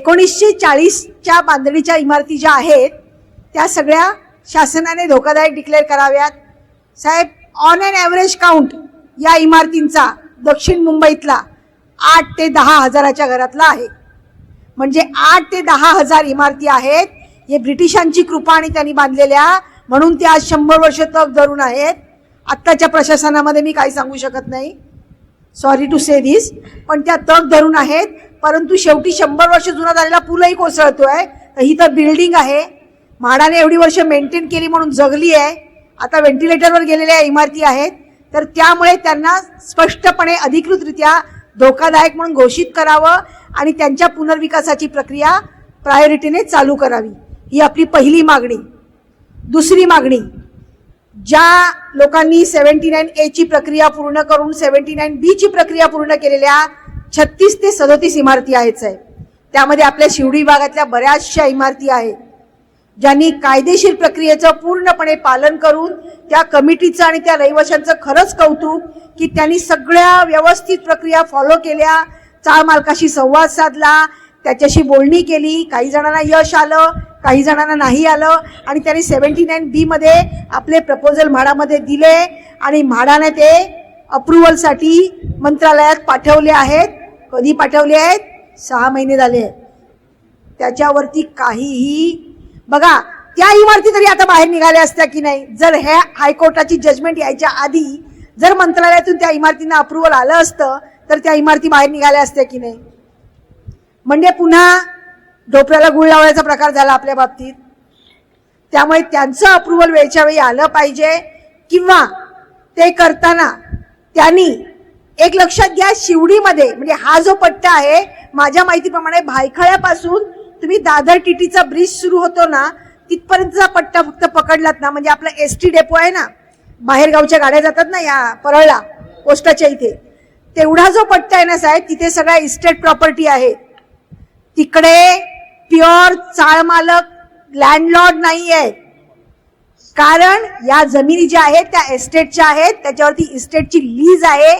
एकोणीसशे चाळीसच्या बांधणीच्या इमारती ज्या आहेत त्या सगळ्या शासनाने धोकादायक डिक्लेअर कराव्यात. साहेब ऑन अँड ॲव्हरेज काउंट या इमारतींचा दक्षिण मुंबईतला आठ ते दहा हजाराच्या घरातला आहे. म्हणजे आठ ते दहा हजार इमारती आहेत हे ब्रिटिशांची कृपा आणि त्यांनी बांधलेल्या म्हणून ते आज शंभर वर्ष तग धरून आहेत. आत्ताच्या प्रशासनामध्ये मी काही सांगू शकत नाही. सॉरी टू से दिस पण त्या तग धरून आहेत. परंतु शेवटी शंभर वर्ष जुना झालेला पूलही कोसळतोय. तर ही तर बिल्डिंग आहे. म्हाडाने एवढी वर्ष मेंटेन केली म्हणून जगली आहे. आता व्हेंटिलेटरवर गेलेल्या इमारती आहेत. तर त्यामुळे त्यांना स्पष्टपणे अधिकृतरित्या धोकादायक म्हणून घोषित करावं आणि त्यांच्या पुनर्विकासाची प्रक्रिया प्रायोरिटीने चालू करावी. ही आपली पहिली मागणी. दुसरी मागणी ज्या लोकांनी सेव्हन्टी नाईन एची प्रक्रिया पूर्ण करून सेव्हन्टी नाईन बीची प्रक्रिया पूर्ण केलेल्या छत्तीस ते सदोतीस इमारती आहेत साहेब. त्यामध्ये आपल्या शिवडी भागातल्या बऱ्याचशा इमारती आहेत. ज्यांनी कायदेशीर प्रक्रियेचं पूर्णपणे पालन करून त्या कमिटीचं आणि त्या रहिवाशांचं खरंच कौतुक की त्यांनी सगळ्या व्यवस्थित प्रक्रिया फॉलो केल्या चाळ मालकाशी संवाद साधला त्याच्याशी बोलणी केली काही जणांना यश आलं काही जणांना नाही आलं आणि त्यांनी सेव्हन्टी नाईन बीमध्ये आपले प्रपोजल म्हाडामध्ये दिले आणि म्हाडाने ते अप्रुव्हलसाठी मंत्रालयात पाठवले आहेत. कधी पाठवले आहेत? सहा महिने झाले. आहेत त्याच्यावरती काहीही बघा त्या इमारती तरी आता बाहेर निघाल्या असत्या की नाही? जर ह्या हायकोर्टाची जजमेंट यायच्या आधी जर मंत्रालयातून त्या इमारतींना अप्रुव्हल आलं असतं तर त्या इमारती बाहेर निघाल्या असत्या की नाही? म्हणजे पुन्हा ढोपऱ्याला गुळ लावण्याचा प्रकार झाला आपल्या बाबतीत. त्यामुळे त्यांचं अप्रुव्हल वेळच्या वेळी आलं पाहिजे किंवा ते करताना त्यांनी एक लक्षात घ्या शिवडीमध्ये म्हणजे हा जो पट्टा आहे माझ्या माहितीप्रमाणे भायखळ्यापासून तुम्ही दादर टीटीचा ब्रिज सुरू होतो ना तिथपर्यंतचा पट्टा फक्त पकडलात ना म्हणजे आपला एस टी डेपो आहे ना बाहेरगावच्या गाड्या जातात ना या परळला पोस्टाच्या इथे तेवढा जो पट्टा आहे ना साहेब तिथे सगळ्या इस्टेट प्रॉपर्टी आहे. तिकडे प्युअर चाळ मालक लँडलॉर्ड नाही आहे कारण या जमिनी ज्या आहेत त्या एस्टेटच्या आहेत त्याच्यावरती इस्टेटची लीज आहे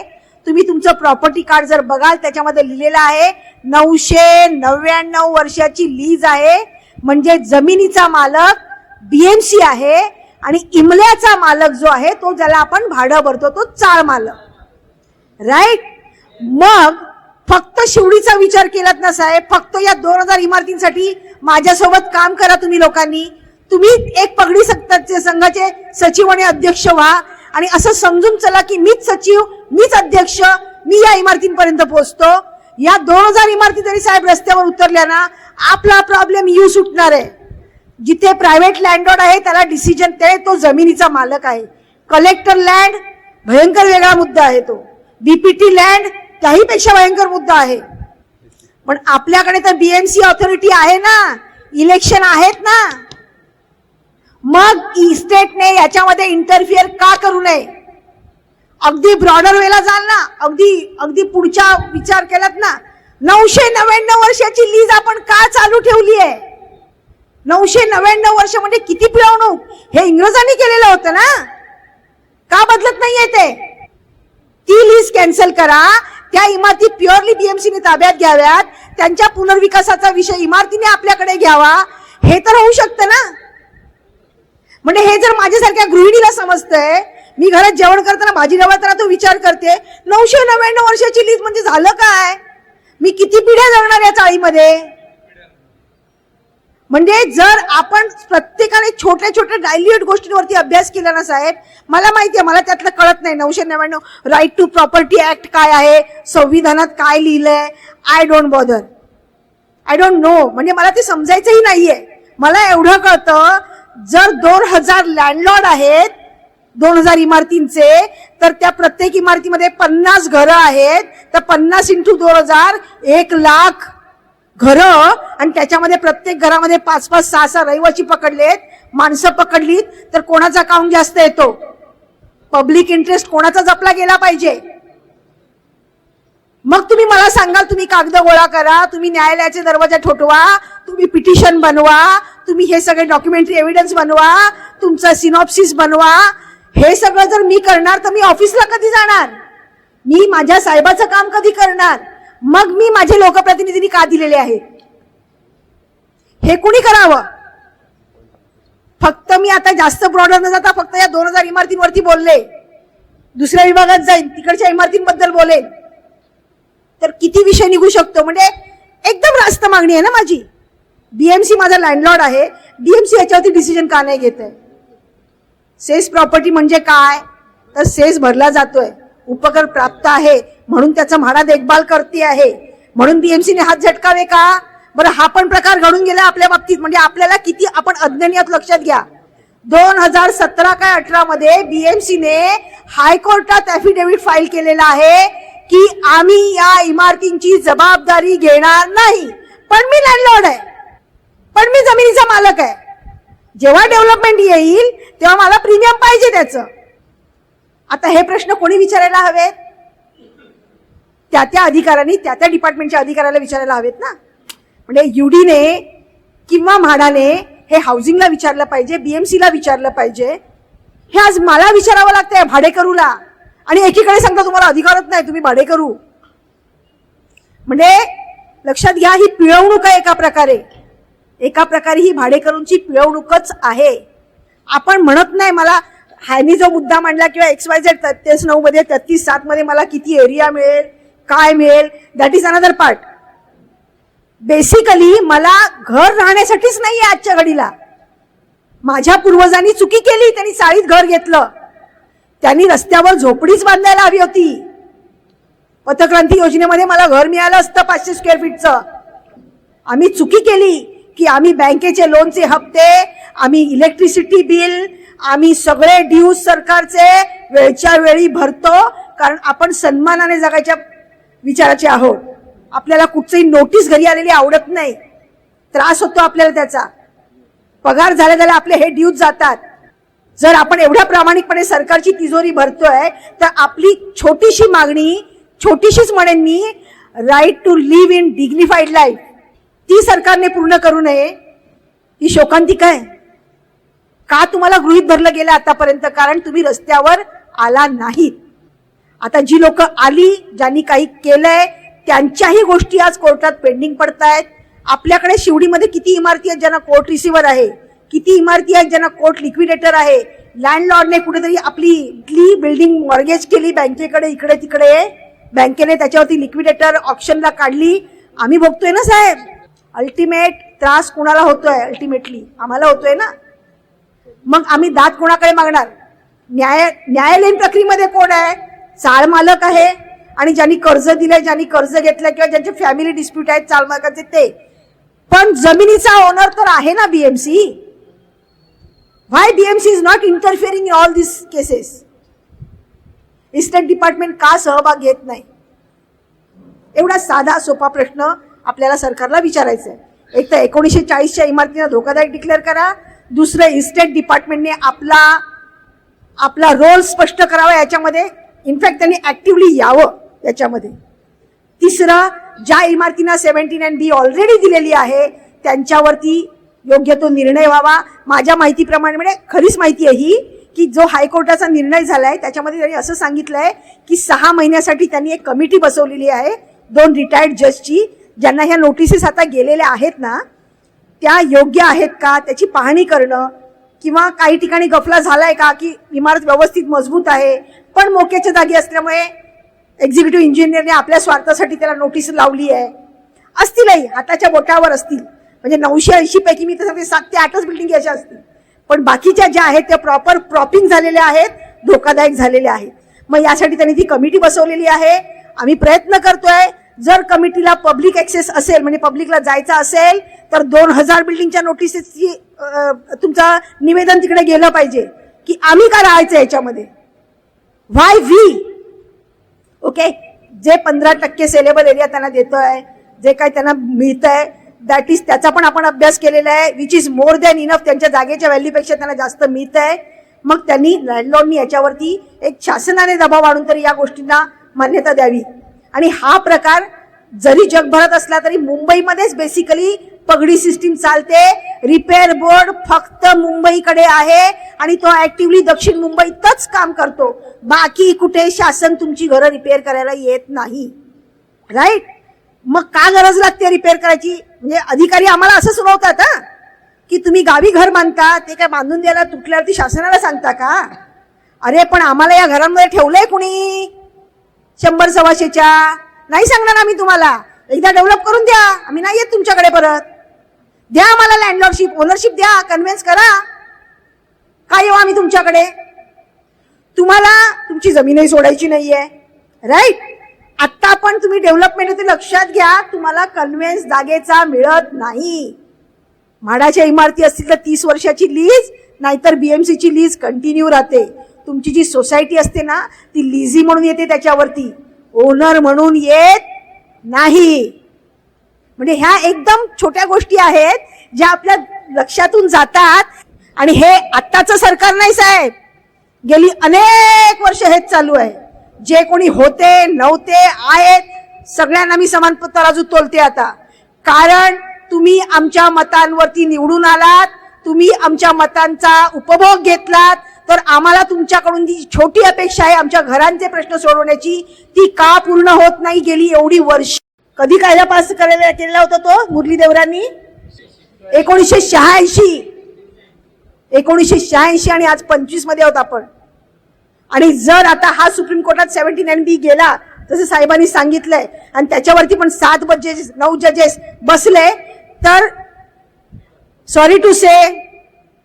तुम्ही तुमचं प्रॉपर्टी कार्ड जर बघाल त्याच्यामध्ये लिहिलेलं आहे नऊशे नव्याण्णव वर्षाची लीज आहे. म्हणजे जमिनीचा मालक बीएमसी आहे आणि इमल्याचा मालक जो आहे तो ज्याला आपण भाडं भरतो तो चाळ मालक. राईट मग फक्त शिवडीचा विचार केलात ना साहेब? फक्त या दोन हजार इमारतींसाठी माझ्यासोबत काम करा तुम्ही लोकांनी. तुम्ही एक पगडी सत्ताचे संघाचे सचिव आणि अध्यक्ष व्हा. आणि असं समजून चला की मीच सचिव मीच अध्यक्ष मी या इमारतींपर्यंत पोहोचतो. या दोन हजार इमारती जरी साहेब रस्त्यावर उतरल्या ना आपला प्रॉब्लेम यू सुटणार आहे. जिथे प्रायव्हेट लँडलॉर्ड आहे त्याला डिसिजन ते तो जमिनीचा मालक आहे. कलेक्टर लँड भयंकर वेगळा मुद्दा आहे तो. बीपीटी लँड त्याही पेक्षा भयंकर मुद्दा आहे. पण आपल्याकडे तर बीएमसी ऑथॉरिटी आहे ना. इलेक्शन आहेत ना. मग इस्टेटने याच्यामध्ये इंटरफिअर का करू नये? अगदी ब्रॉडर वेला जाल ना अगदी अगदी पुढच्या विचार केलात ना नऊशे नव्याण्णव वर्षाची लीज आपण का चालू ठेवली आहे? नऊशे नव्याण्णव वर्ष म्हणजे किती पिळवणूक? हे इंग्रजांनी केलेलं होतं ना? का बदलत नाहीये ते? ती लीज कॅन्सल करा त्या इमारती प्युअरली बीएमसीने ताब्यात घ्याव्यात त्यांच्या पुनर्विकासाचा विषय इमारतीने आपल्याकडे घ्यावा. हे तर होऊ शकतं ना? म्हणजे हे जर माझ्यासारख्या गृहिणीला समजतंय मी घरात जेवण करताना भाजी रवळताना तो विचार करते नऊशे नव्याण्णव वर्षाची लीज म्हणजे झालं काय? मी किती पिढ्या जगणार या चाळीमध्ये? म्हणजे जर आपण प्रत्येकाने छोट्या छोट्या डायल्युएट गोष्टींवरती अभ्यास केला ना साहेब मला माहिती आहे मला त्यातलं कळत नाही नऊशे नव्याण्णव राईट टू प्रॉपर्टी ऍक्ट काय आहे संविधानात काय लिहिलंय I don't bother I don't know म्हणजे मला ते समजायचंही नाहीये. मला एवढं कळतं जर दोन हजार लँडलॉर्ड आहेत दोन हजार इमारतींचे तर त्या प्रत्येक इमारतीमध्ये पन्नास घरं आहेत. तर पन्नास इंटू दोन हजार एक लाख घरं. आणि त्याच्यामध्ये प्रत्येक घरामध्ये पाच पाच सहा सहा रहिवाशी पकडलेत माणसं पकडलीत तर कोणाचा काउंट जास्त येतो? पब्लिक इंटरेस्ट कोणाचा जपला गेला पाहिजे? मग तुम्ही मला सांगाल तुम्ही कागद गोळा करा तुम्ही न्यायालयाचे दरवाजा ठोठवा तुम्ही पिटिशन बनवा तुम्ही हे सगळे डॉक्युमेंटरी एव्हिडन्स बनवा तुमचा सिनॉप्सिस बनवा. हे सगळं जर मी करणार तर मी ऑफिसला कधी जाणार? मी माझ्या साहेबाचं काम कधी करणार? मग मी माझे लोकप्रतिनिधींनी का दिलेले आहे? हे कुणी करावं? फक्त मी आता जास्त ब्रॉडर न जाता फक्त या दोन हजार इमारतींवरती बोलले. दुसऱ्या विभागात जाईन तिकडच्या इमारतींबद्दल बोलेन. तर किती विषय निघू शकतो? म्हणजे एकदम रास्त मागणी आहे ना माझी. बीएमसी माझा लँडलॉर्ड आहे. डीएमसी याच्यावरती डिसिजन का नाही घेत आहे सेस प्रॉपर्टी म्हणजे काय? तर सेस भरला जातोय. उपकर प्राप्त आहे. म्हणून त्याचा म्हाडा देखभाल करते आहे. म्हणून बीएमसीने हात झटकावे का? बरं हा पण प्रकार घडून गेला आपल्या बाबतीत. म्हणजे आपल्याला किती आपण अज्ञानीयात लक्षात घ्या. दोन हजार सतरा काय अठरा मध्ये बीएमसीने हायकोर्टात अफिडेव्हिट फाईल केलेला आहे की आम्ही या इमारतींची जबाबदारी घेणार नाही. पण मी लँडलॉर्ड आहे. पण मी जमिनीचा मालक आहे. जेव्हा डेव्हलपमेंट येईल तेव्हा मला प्रीमियम पाहिजे त्याचं. आता हे प्रश्न कोणी विचारायला हवेत? त्या त्या अधिकाऱ्यांनी त्या त्या डिपार्टमेंटच्या अधिकाऱ्याला विचारायला हवेत ना? म्हणजे युडीने किंवा म्हाडाने हे हाऊसिंगला विचारलं पाहिजे बीएमसीला विचारलं पाहिजे. हे आज मला विचारावं लागतंय भाडेकरूला. आणि एकीकडे सांगता तुम्हाला अधिकारच नाही तुम्ही भाडेकरू. म्हणजे लक्षात घ्या ही पिळवणूक आहे एका प्रकारे. एका प्रकारे ही भाडेकरूंची पिळवणूकच आहे. आपण म्हणत नाही मला ह्यानी जो मुद्दा मांडला किंवा एक्स वाय झेड तेहतीस नऊ मध्ये तेहतीस सात मध्ये मला किती एरिया मिळेल काय मिळेल that is another part basically मला घर राहण्यासाठीच नाही आजच्या घडीला. माझ्या पूर्वजांनी चुकी केली त्यांनी चाळीत घर घेतलं. त्यांनी रस्त्यावर झोपडीच बांधायला हवी होती. पथक्रांती योजनेमध्ये मला घर मिळालं असतं पाचशे स्क्वेअर फीटचं आम्ही चुकी केली. की आम्ही बँकेचे लोनचे हप्ते आम्ही इलेक्ट्रिसिटी बिल आम्ही सगळे ड्यूज सरकारचे वेळच्या वेळी भरतो कारण आपण सन्मानाने जगायच्या विचाराचे आहोत. आपल्याला कुठचंही नोटीस घरी आलेली आवडत नाही. त्रास होतो आपल्याला त्याचा. पगार झाल्या झाल्या आपले हे ड्यूज जातात. जर आपण एवढ्या प्रामाणिकपणे सरकारची तिजोरी भरतोय तर आपली छोटीशी मागणी छोटीशीच म्हणेन मी right to live in dignified life ती सरकारने पूर्ण करू नये ही शोकांतिका आहे. का तुम्हाला गृहित धरलं गेलं आतापर्यंत? कारण तुम्ही रस्त्यावर आला नाहीत आता जी लोक आली ज्यांनी काही केलंय त्यांच्याही गोष्टी आज कोर्टात पेंडिंग पडतायत. आपल्याकडे शिवडीमध्ये किती इमारती आहेत ज्यांना कोर्ट रिसिव्हर आहे? किती इमारती आहेत ज्यांना कोर्ट लिक्विडेटर आहे? लँडलॉर्डने कुठेतरी आपली इथली बिल्डिंग मॉर्गेज केली बँकेकडे इकडे तिकडे बँकेने त्याच्यावरती लिक्विडेटर ऑप्शनला काढली. आम्ही बघतोय ना साहेब. अल्टिमेट त्रास कुणाला होतोय अल्टिमेटली आम्हाला होतोय ना? मग आम्ही दात कोणाकडे मागणार? न्याय न्यायालयीन प्रक्रियेमध्ये कोण आहे? चाळ मालक आहे. आणि ज्यांनी कर्ज दिलंय ज्यांनी कर्ज घेतलं किंवा ज्यांचे फॅमिली डिस्प्यूट आहेत चाळ मालकाचे ते. पण जमिनीचा ओनर तर आहे ना BMC why BMC is not interfering in all this cases estate department का सहभाग घेत नाही? एवढा साधा सोपा प्रश्न आपल्याला सरकारला विचारायचं आहे एक तर एकोणीसशे चाळीसच्या इमारतीला धोकादायक डिक्लेअर करा. दुसरं इस्टेट डिपार्टमेंटने आपला आपला रोल स्पष्ट करावा याच्यामध्ये. इनफॅक्ट त्यांनी ॲक्टिवली यावं याच्यामध्ये. तिसरं ज्या इमारतींना सेव्हन्टी नाईन बी ऑलरेडी दिलेली आहे त्यांच्यावरती योग्य तो निर्णय व्हावा. माझ्या माहितीप्रमाणे म्हणजे खरीच माहिती आहे ही की जो हायकोर्टाचा निर्णय झाला आहे त्याच्यामध्ये त्यांनी असं सांगितलं आहे की सहा महिन्यासाठी त्यांनी एक कमिटी बसवलेली आहे दोन रिटायर्ड जजची ज्यांना ह्या नोटिसेस आता गेलेल्या आहेत ना त्या योग्य आहेत का? त्याची पाहणी करणं किंवा काही ठिकाणी गफला झालाय का की इमारत व्यवस्थित मजबूत आहे? पण मोक्याच्या जागी असल्यामुळे एक्झिक्युटिव्ह इंजिनियरने आपल्या स्वार्थासाठी त्याला नोटीस लावली आहे. असतीलही हाताच्या बोटावर असतील. म्हणजे नऊशे ऐंशी पैकी मी तर सांगते सात ते आठच बिल्डिंग अशा असतील. पण बाकीच्या ज्या आहेत त्या प्रॉपर प्रॉपिंग झालेल्या आहेत धोकादायक झालेल्या आहेत. मग यासाठी त्यांनी ती कमिटी बसवलेली आहे. आम्ही प्रयत्न करतोय जर कमिटीला पब्लिक ऍक्सेस असेल म्हणजे पब्लिकला जायचं असेल तर दोन हजार बिल्डिंगच्या नोटिसेसची तुमचं निवेदन तिकडे गेलं पाहिजे की आम्ही का राहायचं याच्यामध्ये? व्हाय व्ही ओके जे पंधरा टक्के सेलेबल एरिया त्यांना देतोय जे काही त्यांना मिळतंय दॅट इज त्याचा पण आपण अभ्यास केलेला आहे which is more than enough त्यांच्या जागेच्या व्हॅल्यूपेक्षा त्यांना जास्त मिळत आहे मग त्यांनी लँडलॉर्डनी याच्यावरती एक शासनाने दबाव आणून तरी या गोष्टींना मान्यता द्यावी. आणि हा प्रकार जरी जगभरात असला तरी मुंबईमध्येच बेसिकली पगडी सिस्टीम चालते. रिपेअर बोर्ड फक्त मुंबईकडे आहे आणि तो ऍक्टिव्हली दक्षिण मुंबईतच काम करतो. बाकी कुठे शासन तुमची घरं रिपेअर करायला येत नाही. राईट मग का गरज लागते रिपेअर करायची? म्हणजे अधिकारी आम्हाला असं सुनावतात हा की तुम्ही गावी घर बांधता ते काय बांधून द्यायला तुटल्यावरती शासनाला सांगता का? अरे पण आम्हाला या घरांमध्ये ठेवलंय कुणी? शंभर सव्वाशेच्या. नाही सांगणार आम्ही तुम्हाला. एकदा डेव्हलप करून द्या. आम्ही नाही येत तुमच्याकडे परत. द्या आम्हाला लँडलॉर्डशिप ओनरशिप द्या. कन्व्हिन्स करा. काय येऊ आम्ही तुमच्याकडे? तुम्हाला तुमची जमीनही सोडायची नाहीये. राईट आत्ता पण तुम्ही डेव्हलपमेंट ते लक्षात घ्या. तुम्हाला कन्व्हिन्स जागेचा मिळत नाही. म्हाडाच्या इमारती असतील तर तीस वर्षाची लीज नाहीतर बीएमसीची लीज कंटिन्यू राहते. तुमची जी सोसायटी असते ना ती लिझी म्हणून येते त्याच्यावरती. ओनर म्हणून येत नाही. म्हणजे ह्या एकदम छोट्या गोष्टी आहेत ज्या आपल्या लक्षातून जातात. आणि हे आत्ताचं सरकार नाही साहेब. गेली अनेक वर्ष हेच चालू आहे. जे कोणी होते नव्हते आहेत सगळ्यांना मी समान तराजू तोलते आता. कारण तुम्ही आमच्या मतांवरती निवडून आलात तुम्ही आमच्या मतांचा उपभोग घेतलात तर आम्हाला तुमच्याकडून जी छोटी अपेक्षा आहे आमच्या घरांचे प्रश्न सोडवण्याची ती का पूर्ण होत नाही गेली एवढी वर्ष? कधी कायदा पास करायला केलेला होता तो मुरली देवरांनी? एकोणीसशे शहाऐंशी. एकोणीसशे शहाऐंशी आणि आज पंचवीसमध्ये आहोत आपण. आणि जर आता हा सुप्रीम कोर्टात सेव्हन्टी नाईन बी गेला तसं साहेबांनी सांगितलंय आणि त्याच्यावरती पण सात जजेस नऊ जजेस बसले तर sorry to say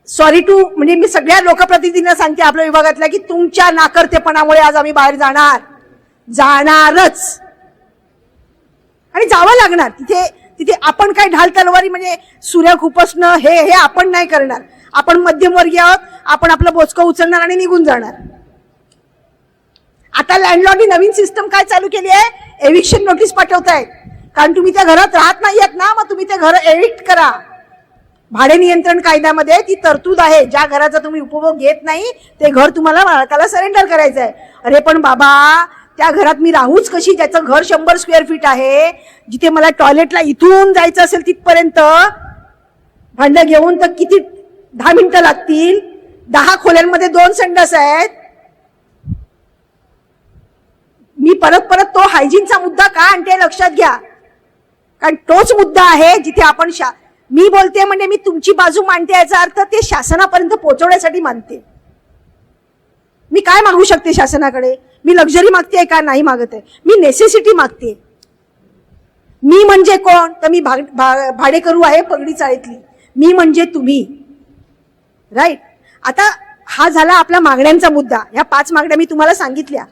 sorry to म्हणजे मी सगळ्या लोकप्रतिनिधींना सांगते आपल्या विभागातल्या की तुमच्या नाकर्तेपणामुळे आज आम्ही बाहेर जाणार. जाणारच. आणि जावं लागणार. तिथे तिथे आपण काय ढाल तलवारी म्हणजे सूर्य खुपसणं हे हे आपण नाही करणार. आपण मध्यमवर्गीय आहोत. आपण आपलं बोचकं उचलणार आणि निघून जाणार. आता लँडलॉर्डनी नवीन सिस्टम काय चालू केली आहे? एव्हिक्शन नोटीस पाठवतायत. कारण तुम्ही त्या घरात राहत नाहीयेत ना मग तुम्ही ते घर एविक्ट करा. भाडे नियंत्रण कायद्यामध्ये ती तरतूद आहे. ज्या घराचा तुम्ही उपभोग घेत नाही ते घर तुम्हाला मालकाला सरेंडर करायचं आहे. अरे पण बाबा त्या घरात मी राहूच कशी? ज्याचं घर शंभर स्क्वेअर फीट आहे जिथे मला टॉयलेटला इथून जायचं असेल तिथपर्यंत भांडं घेऊन तर किती दहा मिनिटं लागतील? दहा खोल्यांमध्ये दोन संडास आहेत. मी परत परत तो हायजीनचा मुद्दा का आणते? लक्षात घ्या. कारण तोच मुद्दा आहे जिथे आपण शा मी बोलते म्हणजे मी तुमची बाजू मांडते याचा अर्थ ते शासनापर्यंत पोहोचवण्यासाठी मानते. मी काय मागू शकते शासनाकडे? मी लक्झरी मागते का? नाही मागत आहे. मी नेसेसिटी मागते. मी म्हणजे कोण? तर मी भाग- भा- भाडेकरू आहे पगडी चाळीतली. मी म्हणजे तुम्ही. राईट आता हा झाला आपला मागण्यांचा मुद्दा. ह्या पाच मागण्या मी तुम्हाला सांगितल्या.